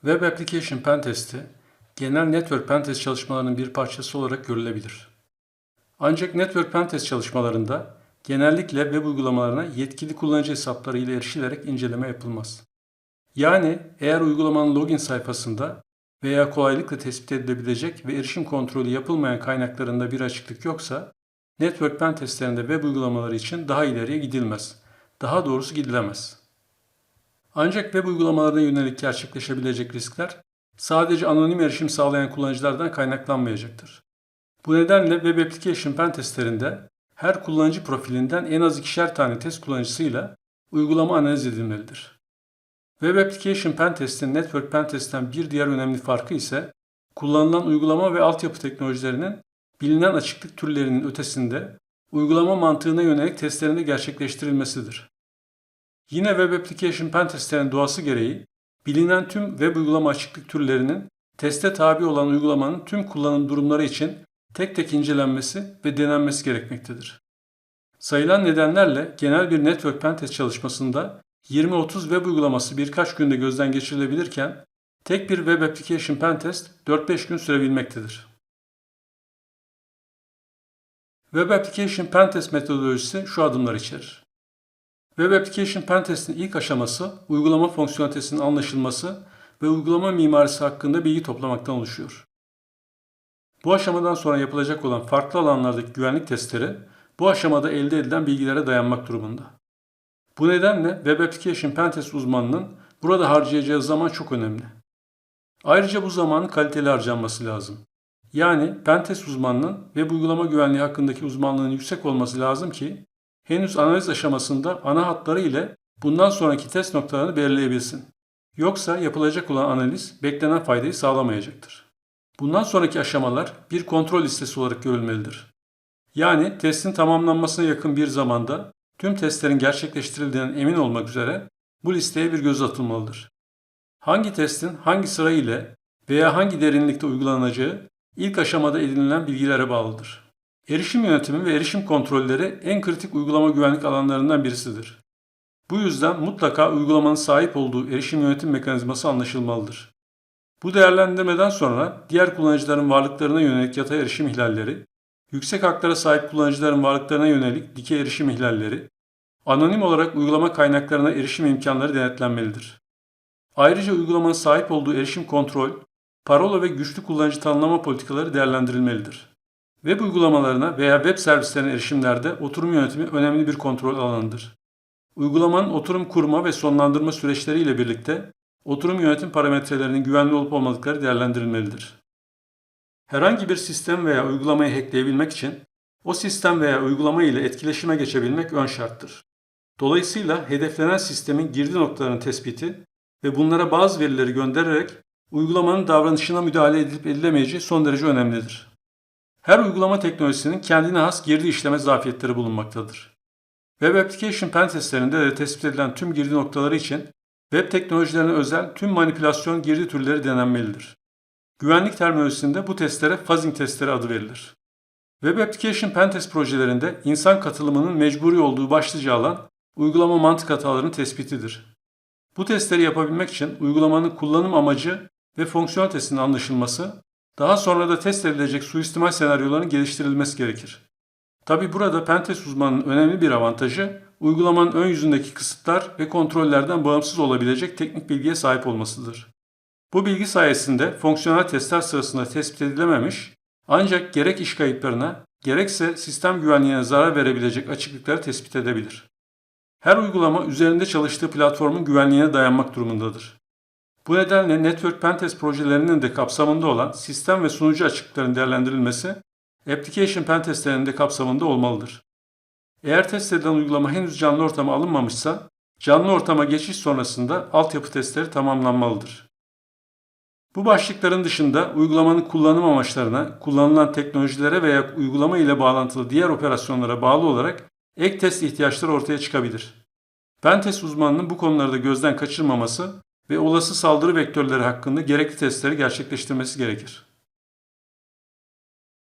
Web Application Pentest'i genel Network Pentest çalışmalarının bir parçası olarak görülebilir. Ancak Network Pentest çalışmalarında genellikle web uygulamalarına yetkili kullanıcı hesapları ile erişilerek inceleme yapılmaz. Yani eğer uygulamanın login sayfasında veya kolaylıkla tespit edilebilecek ve erişim kontrolü yapılmayan kaynaklarında bir açıklık yoksa, Network Pentestlerinde web uygulamaları için daha ileriye gidilmez. Daha doğrusu gidilemez. Ancak web uygulamalarına yönelik gerçekleşebilecek riskler sadece anonim erişim sağlayan kullanıcılardan kaynaklanmayacaktır. Bu nedenle Web Application Pen testlerinde her kullanıcı profilinden en az ikişer tane test kullanıcısıyla uygulama analiz edilmelidir. Web Application Pen Test'in Network Pen Test'ten bir diğer önemli farkı ise kullanılan uygulama ve altyapı teknolojilerinin bilinen açıklık türlerinin ötesinde uygulama mantığına yönelik testlerinde gerçekleştirilmesidir. Yine Web Application Pen testlerinin doğası gereği bilinen tüm web uygulama açıklık türlerinin teste tabi olan uygulamanın tüm kullanım durumları için tek tek incelenmesi ve denenmesi gerekmektedir. Sayılan nedenlerle genel bir network pen test çalışmasında 20-30 web uygulaması birkaç günde gözden geçirilebilirken tek bir web application pen test 4-5 gün sürebilmektedir. Web Application Pen Test metodolojisi şu adımlar içerir. Web Application Pen Test'in ilk aşaması uygulama fonksiyonelitesinin anlaşılması ve uygulama mimarisi hakkında bilgi toplamaktan oluşuyor. Bu aşamadan sonra yapılacak olan farklı alanlardaki güvenlik testleri bu aşamada elde edilen bilgilere dayanmak durumunda. Bu nedenle Web Application Pen Test uzmanının burada harcayacağı zaman çok önemli. Ayrıca bu zamanın kaliteli harcanması lazım. Yani pentest uzmanının web uygulama güvenliği hakkındaki uzmanlığının yüksek olması lazım ki henüz analiz aşamasında ana hatları ile bundan sonraki test noktalarını belirleyebilsin. Yoksa yapılacak olan analiz beklenen faydayı sağlamayacaktır. Bundan sonraki aşamalar bir kontrol listesi olarak görülmelidir. Yani testin tamamlanmasına yakın bir zamanda tüm testlerin gerçekleştirildiğinden emin olmak üzere bu listeye bir göz atılmalıdır. Hangi testin hangi sıra ile veya hangi derinlikte uygulanacağı ilk aşamada edinilen bilgilere bağlıdır. Erişim yönetimi ve erişim kontrolleri en kritik uygulama güvenlik alanlarından birisidir. Bu yüzden mutlaka uygulamanın sahip olduğu erişim yönetim mekanizması anlaşılmalıdır. Bu değerlendirmeden sonra diğer kullanıcıların varlıklarına yönelik yatay erişim ihlalleri, yüksek haklara sahip kullanıcıların varlıklarına yönelik dikey erişim ihlalleri, anonim olarak uygulama kaynaklarına erişim imkanları denetlenmelidir. Ayrıca uygulamanın sahip olduğu erişim kontrol, parola ve güçlü kullanıcı tanımlama politikaları değerlendirilmelidir. Web uygulamalarına veya web servislerine erişimlerde oturum yönetimi önemli bir kontrol alanıdır. Uygulamanın oturum kurma ve sonlandırma süreçleri ile birlikte oturum yönetim parametrelerinin güvenli olup olmadıkları değerlendirilmelidir. Herhangi bir sistem veya uygulamayı hackleyebilmek için o sistem veya uygulama ile etkileşime geçebilmek ön şarttır. Dolayısıyla hedeflenen sistemin girdi noktalarının tespiti ve bunlara bazı verileri göndererek uygulamanın davranışına müdahale edilip edilemeyeceği son derece önemlidir. Her uygulama teknolojisinin kendine has girdi işleme zafiyetleri bulunmaktadır. Web Application Pen testlerinde de tespit edilen tüm girdi noktaları için web teknolojilerine özel tüm manipülasyon girdi türleri denenmelidir. Güvenlik terminolojisinde bu testlere fuzzing testleri adı verilir. Web Application Pen test projelerinde insan katılımının mecburi olduğu başlıca alan uygulama mantık hatalarının tespitidir. Bu testleri yapabilmek için uygulamanın kullanım amacı ve fonksiyonelitesinin anlaşılması, daha sonra da test edilecek suistimal senaryoların geliştirilmesi gerekir. Tabi burada pentest uzmanının önemli bir avantajı uygulamanın ön yüzündeki kısıtlar ve kontrollerden bağımsız olabilecek teknik bilgiye sahip olmasıdır. Bu bilgi sayesinde fonksiyonel testler sırasında tespit edilememiş ancak gerek iş kayıplarına gerekse sistem güvenliğine zarar verebilecek açıklıkları tespit edebilir. Her uygulama üzerinde çalıştığı platformun güvenliğine dayanmak durumundadır. Bu nedenle Network Pentest projelerinin de kapsamında olan sistem ve sunucu açıklıkların değerlendirilmesi Application Pentestlerinin de kapsamında olmalıdır. Eğer test edilen uygulama henüz canlı ortama alınmamışsa, canlı ortama geçiş sonrasında altyapı testleri tamamlanmalıdır. Bu başlıkların dışında uygulamanın kullanım amaçlarına, kullanılan teknolojilere veya uygulama ile bağlantılı diğer operasyonlara bağlı olarak ek test ihtiyaçları ortaya çıkabilir. Pentest uzmanının bu konularda gözden kaçırmaması ve olası saldırı vektörleri hakkında gerekli testleri gerçekleştirmesi gerekir.